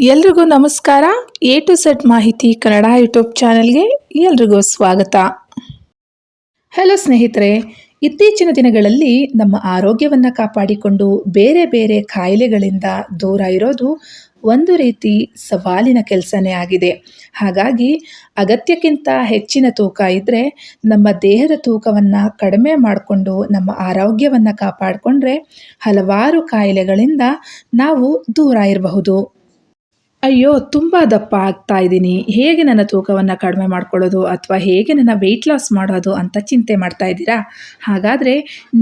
ಎಲ್ರಿಗೂ ನಮಸ್ಕಾರ. A to set ಮಾಹಿತಿ ಕನ್ನಡ ಯೂಟ್ಯೂಬ್ ಚಾನೆಲ್ಗೆ ಎಲ್ರಿಗೂ ಸ್ವಾಗತ. ಹಲೋ ಸ್ನೇಹಿತರೆ, ಇತ್ತೀಚಿನ ದಿನಗಳಲ್ಲಿ ನಮ್ಮ ಆರೋಗ್ಯವನ್ನು ಕಾಪಾಡಿಕೊಂಡು ಬೇರೆ ಬೇರೆ ಕಾಯಿಲೆಗಳಿಂದ ದೂರ ಇರೋದು ಒಂದು ರೀತಿ ಸವಾಲಿನ ಕೆಲಸನೇ ಆಗಿದೆ. ಹಾಗಾಗಿ ಅಗತ್ಯಕ್ಕಿಂತ ಹೆಚ್ಚಿನ ತೂಕ ಇದ್ದರೆ ನಮ್ಮ ದೇಹದ ತೂಕವನ್ನು ಕಡಿಮೆ ಮಾಡಿಕೊಂಡು ನಮ್ಮ ಆರೋಗ್ಯವನ್ನು ಕಾಪಾಡಿಕೊಂಡ್ರೆ ಹಲವಾರು ಕಾಯಿಲೆಗಳಿಂದ ನಾವು ದೂರ ಇರಬಹುದು. ಅಯ್ಯೋ, ತುಂಬ ದಪ್ಪ ಆಗ್ತಾ ಇದ್ದೀನಿ. ಹೇಗೆ ನನ್ನ ತೂಕವನ್ನು ಕಡಿಮೆ ಮಾಡ್ಕೊಳ್ಳೋದು ಅಥವಾ ಹೇಗೆ ನನ್ನ ವೆಯ್ಟ್ ಲಾಸ್ ಮಾಡೋದು ಅಂತ ಚಿಂತೆ ಮಾಡ್ತಾ ಇದ್ದೀರಾ? ಹಾಗಾದರೆ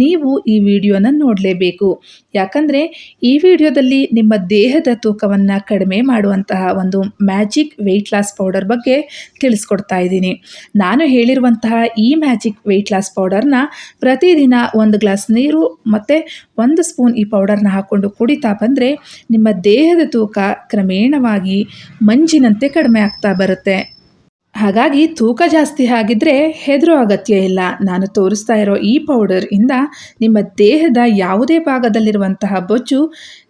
ನೀವು ಈ ವಿಡಿಯೋನ ನೋಡಲೇಬೇಕು. ಯಾಕಂದರೆ ಈ ವಿಡಿಯೋದಲ್ಲಿ ನಿಮ್ಮ ದೇಹದ ತೂಕವನ್ನು ಕಡಿಮೆ ಮಾಡುವಂತಹ ಒಂದು ಮ್ಯಾಜಿಕ್ ವೆಯ್ಟ್ ಲಾಸ್ ಪೌಡರ್ ಬಗ್ಗೆ ತಿಳಿಸ್ಕೊಡ್ತಾ ಇದ್ದೀನಿ. ನಾನು ಹೇಳಿರುವಂತಹ ಈ ಮ್ಯಾಜಿಕ್ ವೆಯ್ಟ್ ಲಾಸ್ ಪೌಡರ್ನ ಪ್ರತಿದಿನ ಒಂದು ಗ್ಲಾಸ್ ನೀರು ಮತ್ತು ಒಂದು ಸ್ಪೂನ್ ಈ ಪೌಡರ್ನ ಹಾಕ್ಕೊಂಡು ಕುಡಿತಾ ಬಂದರೆ ನಿಮ್ಮ ದೇಹದ ತೂಕ ಕ್ರಮೇಣವಾಗಿ ಮಂಜಿನಂತೆ ಕಡಿಮೆ ಆಗ್ತಾ ಬರುತ್ತೆ. ಹಾಗಾಗಿ ತೂಕ ಜಾಸ್ತಿ ಆಗಿದ್ರೆ ಹೆದರೋ ಅಗತ್ಯ ಇಲ್ಲ. ನಾನು ತೋರಿಸ್ತಾ ಇರೋ ಈ ಪೌಡರ್ ಇಂದ ನಿಮ್ಮ ದೇಹದ ಯಾವುದೇ ಭಾಗದಲ್ಲಿರುವಂತಹ ಬೊಜ್ಜು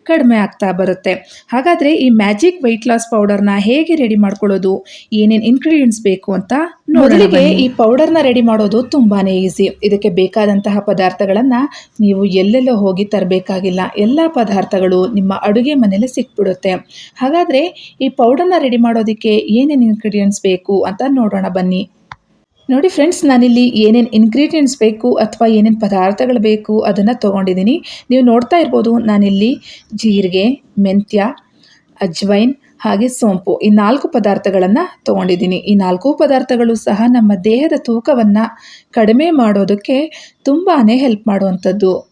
ಕಡಿಮೆ ಆಗ್ತಾ ಬರುತ್ತೆ. ಹಾಗಾದರೆ ಈ ಮ್ಯಾಜಿಕ್ ವೆಯ್ಟ್ ಲಾಸ್ ಪೌಡರ್ನ ಹೇಗೆ ರೆಡಿ ಮಾಡ್ಕೊಳ್ಳೋದು? ಏನೇನು ಇಂಗ್ರೀಡಿಯೆಂಟ್ಸ್ ಬೇಕು ಅಂತ ಮೊದಲಿಗೆ ಈ ಪೌಡರ್ನ ರೆಡಿ ಮಾಡೋದು ತುಂಬಾನೇ ಈಸಿ ಇದಕ್ಕೆ ಬೇಕಾದಂತಹ ಪದಾರ್ಥಗಳನ್ನು ನೀವು ಎಲ್ಲೆಲ್ಲೋ ಹೋಗಿ ತರಬೇಕಾಗಿಲ್ಲ. ಎಲ್ಲ ಪದಾರ್ಥಗಳು ನಿಮ್ಮ ಅಡುಗೆ ಮನೇಲಿ ಸಿಕ್ಬಿಡುತ್ತೆ. ಹಾಗಾದರೆ ಈ ಪೌಡರ್ನ ರೆಡಿ ಮಾಡೋದಕ್ಕೆ ಏನೇನು ಇನ್ಗ್ರೀಡಿಯೆಂಟ್ಸ್ ಬೇಕು ಅಂತ ನೋಡೋಣ ಬನ್ನಿ. ನೋಡಿ ಫ್ರೆಂಡ್ಸ್ ನಾನಿಲ್ಲಿ ಏನೇನು ಇಂಗ್ರೀಡಿಯೆಂಟ್ಸ್ ಬೇಕು ಅಥವಾ ಏನೇನು ಪದಾರ್ಥಗಳು ಬೇಕು ಅದನ್ನು ತೊಗೊಂಡಿದ್ದೀನಿ. ನೀವು ನೋಡ್ತಾ ಇರ್ಬೋದು ನಾನಿಲ್ಲಿ ಜೀರಿಗೆ ಮೆಂತ್ಯ ಅಜ್ವೈನ್ ಹಾಗೆ ಸೋಂಪು. ಈ ನಾಲ್ಕು ಪದಾರ್ಥಗಳನ್ನು ತೊಗೊಂಡಿದ್ದೀನಿ. ಈ ನಾಲ್ಕು ಪದಾರ್ಥಗಳು ಸಹ ನಮ್ಮ ದೇಹದ ತೂಕವನ್ನು ಕಡಿಮೆ ಮಾಡೋದಕ್ಕೆ ತುಂಬಾ ಹೆಲ್ಪ್ ಮಾಡುವಂಥದ್ದು.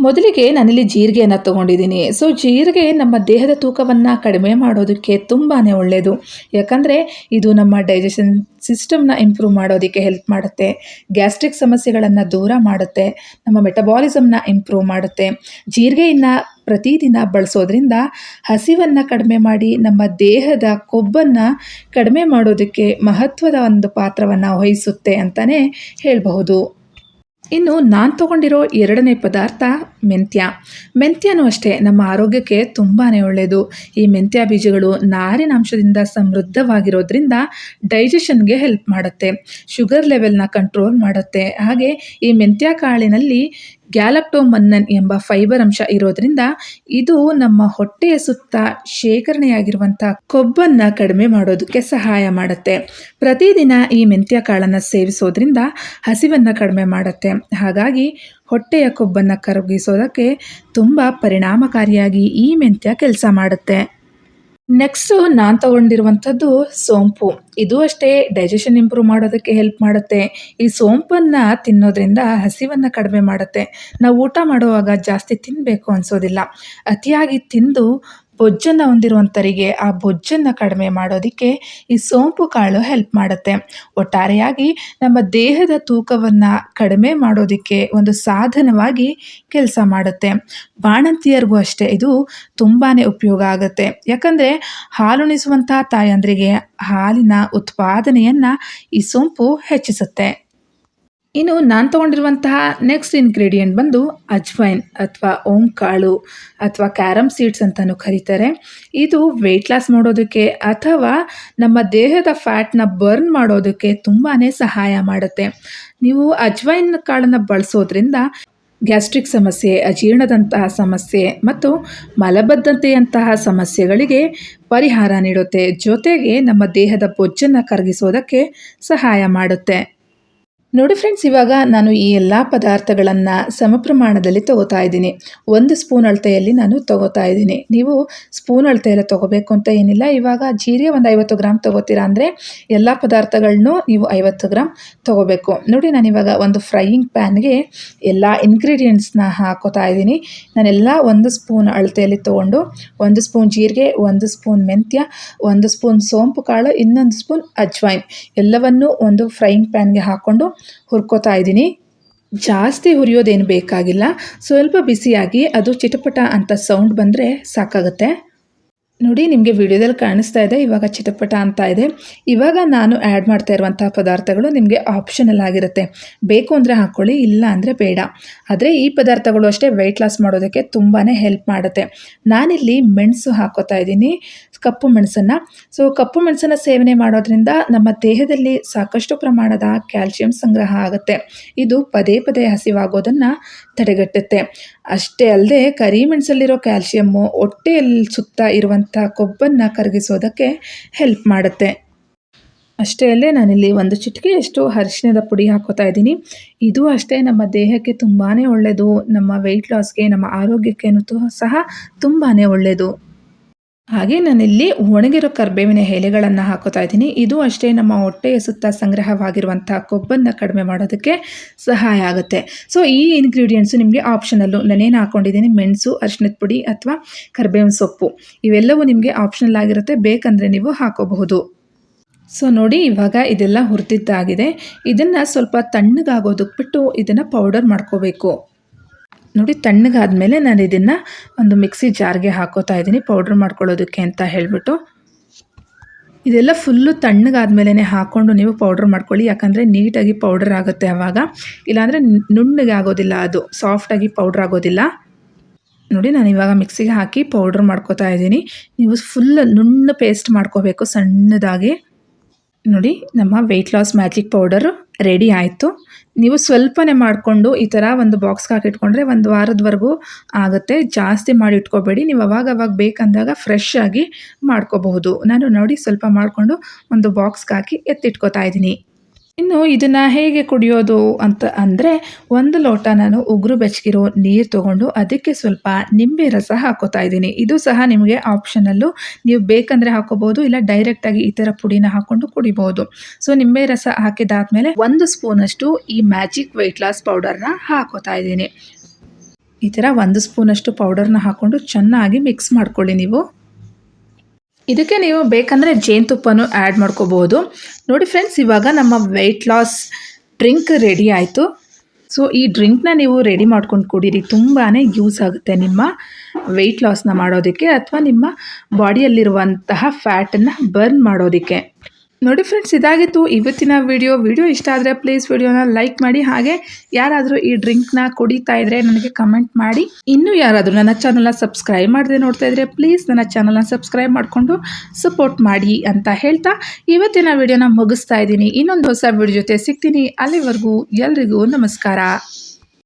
ಮೊದಲಿಗೆ ನಾನಿಲ್ಲಿ ಜೀರಿಗೆಯನ್ನು ತೊಗೊಂಡಿದ್ದೀನಿ. ಸೊ ಜೀರಿಗೆ ನಮ್ಮ ದೇಹದ ತೂಕವನ್ನು ಕಡಿಮೆ ಮಾಡೋದಕ್ಕೆ ತುಂಬಾ ಒಳ್ಳೆಯದು ಯಾಕಂದರೆ ಇದು ನಮ್ಮ ಡೈಜೆಷನ್ ಸಿಸ್ಟಮ್ನ ಇಂಪ್ರೂವ್ ಮಾಡೋದಕ್ಕೆ ಹೆಲ್ಪ್ ಮಾಡುತ್ತೆ. ಗ್ಯಾಸ್ಟ್ರಿಕ್ ಸಮಸ್ಯೆಗಳನ್ನು ದೂರ ಮಾಡುತ್ತೆ. ನಮ್ಮ ಮೆಟಬಾಲಿಸಮ್ನ ಇಂಪ್ರೂವ್ ಮಾಡುತ್ತೆ. ಜೀರಿಗೆಯನ್ನು ಪ್ರತಿದಿನ ಬಳಸೋದ್ರಿಂದ ಹಸಿವನ್ನು ಕಡಿಮೆ ಮಾಡಿ ನಮ್ಮ ದೇಹದ ಕೊಬ್ಬನ್ನು ಕಡಿಮೆ ಮಾಡೋದಕ್ಕೆ ಮಹತ್ವದ ಒಂದು ಪಾತ್ರವನ್ನು ವಹಿಸುತ್ತೆ ಅಂತಲೇ ಹೇಳಬಹುದು. ಇನ್ನು ನಾನು ತೊಗೊಂಡಿರೋ ಎರಡನೇ ಪದಾರ್ಥ ಮೆಂತ್ಯ. ಮೆಂತ್ಯನೂ ಅಷ್ಟೇ, ನಮ್ಮ ಆರೋಗ್ಯಕ್ಕೆ ತುಂಬಾ ಒಳ್ಳೆಯದು ಈ ಮೆಂತ್ಯ ಬೀಜಗಳು ನಾರಿನಾಂಶದಿಂದ ಸಮೃದ್ಧವಾಗಿರೋದ್ರಿಂದ ಡೈಜೆಷನ್ಗೆ ಹೆಲ್ಪ್ ಮಾಡುತ್ತೆ. ಶುಗರ್ ಲೆವೆಲ್ನ ಕಂಟ್ರೋಲ್ ಮಾಡುತ್ತೆ. ಹಾಗೆ ಈ ಮೆಂತ್ಯ ಕಾಳಿನಲ್ಲಿ ಗ್ಯಾಲಕ್ಟೋಮನ್ನನ್ ಎಂಬ ಫೈಬರ್ ಅಂಶ ಇರೋದ್ರಿಂದ ಇದು ನಮ್ಮ ಹೊಟ್ಟೆಯ ಸುತ್ತ ಶೇಖರಣೆಯಾಗಿರುವಂಥ ಕೊಬ್ಬನ್ನು ಕಡಿಮೆ ಮಾಡೋದಕ್ಕೆ ಸಹಾಯ ಮಾಡುತ್ತೆ. ಪ್ರತಿದಿನ ಈ ಮೆಂತ್ಯ ಕಾಳನ್ನು ಸೇವಿಸೋದ್ರಿಂದ ಹಸಿವನ್ನು ಕಡಿಮೆ ಮಾಡುತ್ತೆ. ಹಾಗಾಗಿ ಹೊಟ್ಟೆಯ ಕೊಬ್ಬನ್ನು ಕರಗಿಸೋದಕ್ಕೆ ತುಂಬ ಪರಿಣಾಮಕಾರಿಯಾಗಿ ಈ ಮೆಂತ್ಯ ಕೆಲಸ ಮಾಡುತ್ತೆ. ನೆಕ್ಸ್ಟು ನಾನು ತಗೊಂಡಿರುವಂಥದ್ದು ಸೋಂಪು. ಇದು ಅಷ್ಟೇ ಡೈಜೆಷನ್ ಇಂಪ್ರೂವ್ ಮಾಡೋದಕ್ಕೆ ಹೆಲ್ಪ್ ಮಾಡುತ್ತೆ. ಈ ಸೋಂಪನ್ನು ತಿನ್ನೋದ್ರಿಂದ ಹಸಿವನ್ನು ಕಡಿಮೆ ಮಾಡುತ್ತೆ. ನಾವು ಊಟ ಮಾಡುವಾಗ ಜಾಸ್ತಿ ತಿನ್ನಬೇಕು ಅನಿಸೋದಿಲ್ಲ. ಅತಿಯಾಗಿ ತಿಂದು ಬೊಜ್ಜನ್ನು ಹೊಂದಿರುವಂಥರಿಗೆ ಆ ಬೊಜ್ಜನ್ನು ಕಡಿಮೆ ಮಾಡೋದಕ್ಕೆ ಈ ಸೋಂಪು ಕಾಳು ಹೆಲ್ಪ್ ಮಾಡುತ್ತೆ. ಒಟ್ಟಾರೆಯಾಗಿ ನಮ್ಮ ದೇಹದ ತೂಕವನ್ನು ಕಡಿಮೆ ಮಾಡೋದಕ್ಕೆ ಒಂದು ಸಾಧನವಾಗಿ ಕೆಲಸ ಮಾಡುತ್ತೆ. ಬಾಣಂತಿಯರಿಗೂ ಅಷ್ಟೇ ಇದು ತುಂಬಾ ಉಪಯೋಗ ಆಗುತ್ತೆ. ಯಾಕಂದರೆ ಹಾಲುಣಿಸುವಂಥ ತಾಯಂದ್ರಿಗೆ ಹಾಲಿನ ಉತ್ಪಾದನೆಯನ್ನು ಈ ಸೋಂಪು ಹೆಚ್ಚಿಸುತ್ತೆ. ಇನ್ನು ನಾನು ತೊಗೊಂಡಿರುವಂತಹ ನೆಕ್ಸ್ಟ್ ಇನ್ಗ್ರೀಡಿಯೆಂಟ್ ಬಂದು ಅಜ್ವೈನ್ ಅಥವಾ ಓಂ ಕಾಳು ಅಥವಾ ಕ್ಯಾರಮ್ ಸೀಡ್ಸ್ ಅಂತಲೂ ಕರೀತಾರೆ. ಇದು ವೆಯ್ಟ್ ಲಾಸ್ ಮಾಡೋದಕ್ಕೆ ಅಥವಾ ನಮ್ಮ ದೇಹದ ಫ್ಯಾಟ್ನ ಬರ್ನ್ ಮಾಡೋದಕ್ಕೆ ತುಂಬಾ ಸಹಾಯ ಮಾಡುತ್ತೆ. ನೀವು ಅಜ್ವೈನ್ ಕಾಳನ್ನು ಬಳಸೋದ್ರಿಂದ ಗ್ಯಾಸ್ಟ್ರಿಕ್ ಸಮಸ್ಯೆ, ಅಜೀರ್ಣದಂತಹ ಸಮಸ್ಯೆ ಮತ್ತು ಮಲಬದ್ಧತೆಯಂತಹ ಸಮಸ್ಯೆಗಳಿಗೆ ಪರಿಹಾರ ನೀಡುತ್ತೆ. ಜೊತೆಗೆ ನಮ್ಮ ದೇಹದ ಬೊಜ್ಜನ್ನು ಕರಗಿಸೋದಕ್ಕೆ ಸಹಾಯ ಮಾಡುತ್ತೆ. ನೋಡಿ ಫ್ರೆಂಡ್ಸ್ ಇವಾಗ ನಾನು ಈ ಎಲ್ಲ ಪದಾರ್ಥಗಳನ್ನು ಸಮ ಪ್ರಮಾಣದಲ್ಲಿ ತಗೋತಾ ಇದ್ದೀನಿ. ಒಂದು ಸ್ಪೂನ್ ಅಳತೆಯಲ್ಲಿ ನಾನು ತಗೋತಾ ಇದ್ದೀನಿ. ನೀವು ಸ್ಪೂನ್ ಅಳತೆಯಲ್ಲಿ ತೊಗೋಬೇಕು ಅಂತ ಏನಿಲ್ಲ. ಇವಾಗ ಜೀರಿಗೆ ಒಂದು ಐವತ್ತು ಗ್ರಾಮ್ ತೊಗೋತೀರಾ ಅಂದರೆ ಎಲ್ಲ ಪದಾರ್ಥಗಳನ್ನೂ ನೀವು ಐವತ್ತು ಗ್ರಾಮ್ ತೊಗೋಬೇಕು. ನೋಡಿ, ನಾನು ಇವಾಗ ಒಂದು ಫ್ರೈಯಿಂಗ್ ಪ್ಯಾನ್ಗೆ ಎಲ್ಲ ಇಂಗ್ರೀಡಿಯೆಂಟ್ಸ್ನ ಹಾಕೋತಾ ಇದ್ದೀನಿ. ನಾನೆಲ್ಲ ಒಂದು ಸ್ಪೂನ್ ಅಳತೆಯಲ್ಲಿ ತೊಗೊಂಡು ಒಂದು ಸ್ಪೂನ್ ಜೀರಿಗೆ, ಒಂದು ಸ್ಪೂನ್ ಮೆಂತ್ಯ, ಒಂದು ಸ್ಪೂನ್ ಸೋಂಪು ಕಾಳು, ಇನ್ನೊಂದು ಸ್ಪೂನ್ ಅಜ್ವೈನ್ ಎಲ್ಲವನ್ನೂ ಒಂದು ಫ್ರೈಯಿಂಗ್ ಪ್ಯಾನ್ಗೆ ಹಾಕ್ಕೊಂಡು ಹುರ್ಕೋತಾ ಇದ್ದೀನಿ. ಜಾಸ್ತಿ ಹುರಿಯೋದೇನು ಬೇಕಾಗಿಲ್ಲ. ಸ್ವಲ್ಪ ಬಿಸಿಯಾಗಿ ಅದು ಚಿಟಪಟ ಅಂತ ಸೌಂಡ್ ಬಂದರೆ ಸಾಕಾಗುತ್ತೆ. ನೋಡಿ, ನಿಮಗೆ ವಿಡಿಯೋದಲ್ಲಿ ಕಾಣಿಸ್ತಾ ಇದೆ, ಇವಾಗ ಚಿಟಪಟ ಅಂತ ಇದೆ. ಇವಾಗ ನಾನು ಆ್ಯಡ್ ಮಾಡ್ತಾ ಇರುವಂಥ ಪದಾರ್ಥಗಳು ನಿಮಗೆ ಆಪ್ಷನಲ್ ಆಗಿರುತ್ತೆ. ಬೇಕು ಅಂದರೆ ಹಾಕ್ಕೊಳ್ಳಿ ಇಲ್ಲ ಅಂದರೆ ಬೇಡ. ಆದರೆ ಈ ಪದಾರ್ಥಗಳು ಅಷ್ಟೇ ವೆಯ್ಟ್ ಲಾಸ್ ಮಾಡೋದಕ್ಕೆ ತುಂಬಾ ಹೆಲ್ಪ್ ಮಾಡುತ್ತೆ. ನಾನಿಲ್ಲಿ ಮೆಣಸು ಹಾಕೋತಾ ಇದ್ದೀನಿ, ಕಪ್ಪು ಮೆಣಸನ್ನು. ಸೊ ಕಪ್ಪು ಮೆಣಸನ್ನು ಸೇವನೆ ಮಾಡೋದ್ರಿಂದ ನಮ್ಮ ದೇಹದಲ್ಲಿ ಸಾಕಷ್ಟು ಪ್ರಮಾಣದ ಕ್ಯಾಲ್ಶಿಯಂ ಸಂಗ್ರಹ ಆಗುತ್ತೆ. ಇದು ಪದೇ ಪದೇ ಹಸಿವಾಗೋದನ್ನು ತಡೆಗಟ್ಟುತ್ತೆ. ಅಷ್ಟೇ ಅಲ್ಲದೆ, ಕರಿ ಮೆಣಸಲ್ಲಿರೋ ಕ್ಯಾಲ್ಶಿಯಮ್ಮು ಹೊಟ್ಟೆಯಲ್ಲಿ ಸುತ್ತ ಇರುವಂಥ ಕೊಬ್ಬನ್ನು ಕರಗಿಸೋದಕ್ಕೆ ಹೆಲ್ಪ್ ಮಾಡುತ್ತೆ. ಅಷ್ಟೇ ಅಲ್ಲೇ ನಾನಿಲ್ಲಿ ಒಂದು ಚಿಟಿಕೆಯಷ್ಟು ಅರಿಶಿಣದ ಪುಡಿ ಹಾಕೋತಾ ಇದ್ದೀನಿ. ಇದು ಅಷ್ಟೇ, ನಮ್ಮ ದೇಹಕ್ಕೆ ತುಂಬಾ ಒಳ್ಳೆಯದು ನಮ್ಮ ವೆಯ್ಟ್ ಲಾಸ್ಗೆ ನಮ್ಮ ಆರೋಗ್ಯಕ್ಕೆ ಸಹ ತುಂಬಾ ಒಳ್ಳೆಯದು ಹಾಗೆ ನಾನಿಲ್ಲಿ ಒಣಗಿರೋ ಕರ್ಬೇವಿನ ಎಲೆಗಳನ್ನು ಹಾಕೋತಾ ಇದ್ದೀನಿ. ಇದು ಅಷ್ಟೇ ನಮ್ಮ ಹೊಟ್ಟೆಯ ಸುತ್ತ ಸಂಗ್ರಹವಾಗಿರುವಂಥ ಕೊಬ್ಬನ್ನು ಕಡಿಮೆ ಮಾಡೋದಕ್ಕೆ ಸಹಾಯ ಆಗುತ್ತೆ. ಸೊ ಈ ಇನ್ಗ್ರೀಡಿಯೆಂಟ್ಸು ನಿಮಗೆ ಆಪ್ಷನಲ್ಲು ನಾನೇನು ಹಾಕ್ಕೊಂಡಿದ್ದೀನಿ ಮೆಣಸು ಅರಿಶಿನದ ಪುಡಿ ಅಥವಾ ಕರ್ಬೇವಿನ ಸೊಪ್ಪು. ಇವೆಲ್ಲವೂ ನಿಮಗೆ ಆಪ್ಷನಲ್ ಆಗಿರುತ್ತೆ. ಬೇಕಂದರೆ ನೀವು ಹಾಕೋಬಹುದು. ಸೊ ನೋಡಿ ಇವಾಗ ಇದೆಲ್ಲ ಹುರಿದಿದ್ದಾಗಿದೆ. ಇದನ್ನು ಸ್ವಲ್ಪ ತಣ್ಣಗಾಗೋದಕ್ಕೆ ಬಿಟ್ಟು ಇದನ್ನು ಪೌಡರ್ ಮಾಡ್ಕೋಬೇಕು. ನೋಡಿ ತಣ್ಣಗಾದ್ಮೇಲೆ ನಾನು ಇದನ್ನು ಒಂದು ಮಿಕ್ಸಿ ಜಾರ್ಗೆ ಹಾಕೋತಾ ಇದ್ದೀನಿ, ಪೌಡ್ರ್ ಮಾಡ್ಕೊಳ್ಳೋದಕ್ಕೆ ಅಂತ ಹೇಳಿಬಿಟ್ಟು. ಇದೆಲ್ಲ ಫುಲ್ಲು ತಣ್ಣಗಾದ್ಮೇಲೆ ಹಾಕ್ಕೊಂಡು ನೀವು ಪೌಡ್ರ್ ಮಾಡ್ಕೊಳ್ಳಿ, ಯಾಕಂದರೆ ನೀಟಾಗಿ ಪೌಡರ್ ಆಗುತ್ತೆ ಆವಾಗ ಇಲ್ಲಾಂದರೆ ನುಣ್ಣಗೆ ಆಗೋದಿಲ್ಲ ಅದು, ಸಾಫ್ಟಾಗಿ ಪೌಡ್ರ್ ಆಗೋದಿಲ್ಲ. ನೋಡಿ ನಾನು ಇವಾಗ ಮಿಕ್ಸಿಗೆ ಹಾಕಿ ಪೌಡ್ರ್ ಮಾಡ್ಕೋತಾ ಇದ್ದೀನಿ. ನೀವು ಫುಲ್ ನುಣ್ಣು ಪೇಸ್ಟ್ ಮಾಡ್ಕೋಬೇಕು ಸಣ್ಣದಾಗಿ. ನೋಡಿ ನಮ್ಮ weight loss magic powder ready ಆಯಿತು. ನೀವು ಸ್ವಲ್ಪನೇ ಮಾಡಿಕೊಂಡು ಈ ಥರ ಒಂದು ಬಾಕ್ಸ್ಗೆ ಹಾಕಿಟ್ಕೊಂಡ್ರೆ ಒಂದು ವಾರದವರೆಗೂ ಆಗುತ್ತೆ. ಜಾಸ್ತಿ ಮಾಡಿ ಇಟ್ಕೋಬೇಡಿ. ನೀವು ಅವಾಗ ಅವಾಗ ಬೇಕಂದಾಗ ಫ್ರೆಶ್ ಆಗಿ ಮಾಡ್ಕೋಬಹುದು. ನಾನು ನೋಡಿ ಸ್ವಲ್ಪ ಮಾಡಿಕೊಂಡು ಒಂದು ಬಾಕ್ಸ್ಗೆ ಹಾಕಿ ಎತ್ತಿಟ್ಕೋತಾ ಇದ್ದೀನಿ. ಇನ್ನು ಇದನ್ನು ಹೇಗೆ ಕುಡಿಯೋದು ಅಂತ ಅಂದರೆ ಒಂದು ಲೋಟ ನಾನು ಉಗುರು ಬೆಚ್ಚಗಿರೋ ನೀರು ತೊಗೊಂಡು ಅದಕ್ಕೆ ಸ್ವಲ್ಪ ನಿಂಬೆ ರಸ ಹಾಕೋತಾ ಇದ್ದೀನಿ. ಇದು ಸಹ ನಿಮಗೆ ಆಪ್ಷನಲ್ಲು ನೀವು ಬೇಕಂದ್ರೆ ಹಾಕೋಬೋದು, ಇಲ್ಲ ಡೈರೆಕ್ಟಾಗಿ ಈ ಥರ ಪುಡಿನ ಹಾಕ್ಕೊಂಡು ಕುಡಿಬೋದು. ಸೊ ನಿಂಬೆ ರಸ ಹಾಕಿದಾದ್ಮೇಲೆ ಒಂದು ಸ್ಪೂನಷ್ಟು ಈ ಮ್ಯಾಜಿಕ್ ವೆಯ್ಟ್ ಲಾಸ್ ಪೌಡರ್ನ ಹಾಕೋತಾ ಇದ್ದೀನಿ. ಈ ಥರ ಒಂದು ಸ್ಪೂನಷ್ಟು ಪೌಡರ್ನ ಹಾಕ್ಕೊಂಡು ಚೆನ್ನಾಗಿ ಮಿಕ್ಸ್ ಮಾಡ್ಕೊಳ್ಳಿ ನೀವು. ಇದಕ್ಕೆ ನೀವು ಬೇಕಂದರೆ ಜೇನುತುಪ್ಪನೂ ಆ್ಯಡ್ ಮಾಡ್ಕೋಬೋದು. ನೋಡಿ ಫ್ರೆಂಡ್ಸ್ ಇವಾಗ ನಮ್ಮ ವೆಯ್ಟ್ ಲಾಸ್ ಡ್ರಿಂಕ್ ರೆಡಿ ಆಯಿತು. ಸೊ ಈ ಡ್ರಿಂಕ್ನ ನೀವು ರೆಡಿ ಮಾಡ್ಕೊಂಡು ಕುಡೀರಿ. ತುಂಬಾ ಯೂಸ್ ಆಗುತ್ತೆ ನಿಮ್ಮ ವೆಯ್ಟ್ ಲಾಸ್ನ ಮಾಡೋದಕ್ಕೆ ಅಥವಾ ನಿಮ್ಮ ಬಾಡಿಯಲ್ಲಿರುವಂತಹ ಫ್ಯಾಟನ್ನು ಬರ್ನ್ ಮಾಡೋದಕ್ಕೆ. ನೋಡಿ ಫ್ರೆಂಡ್ಸ್ ಇದಾಗಿತ್ತು ಇವತ್ತಿನ ವಿಡಿಯೋ ವಿಡಿಯೋ ಇಷ್ಟ ಆದರೆ ಪ್ಲೀಸ್ ವಿಡಿಯೋನ ಲೈಕ್ ಮಾಡಿ. ಹಾಗೆ ಯಾರಾದರೂ ಈ ಡ್ರಿಂಕ್ನ ಕುಡಿತಾ ಇದ್ರೆ ನನಗೆ ಕಮೆಂಟ್ ಮಾಡಿ. ಇನ್ನೂ ಯಾರಾದರೂ ನನ್ನ ಚಾನಲ್ನ ಸಬ್ಸ್ಕ್ರೈಬ್ ಮಾಡದೆ ನೋಡ್ತಾ ಇದ್ರೆ ಪ್ಲೀಸ್ ನನ್ನ ಚಾನಲ್ನ ಸಬ್ಸ್ಕ್ರೈಬ್ ಮಾಡಿಕೊಂಡು ಸಪೋರ್ಟ್ ಮಾಡಿ ಅಂತ ಹೇಳ್ತಾ ಇವತ್ತಿನ ವಿಡಿಯೋನ ಮುಗಿಸ್ತಾ ಇದ್ದೀನಿ. ಇನ್ನೊಂದು ಹೊಸ ವಿಡಿಯೋ ಜೊತೆ ಸಿಗ್ತೀನಿ. ಅಲ್ಲಿವರೆಗೂ ಎಲ್ರಿಗೂ ನಮಸ್ಕಾರ.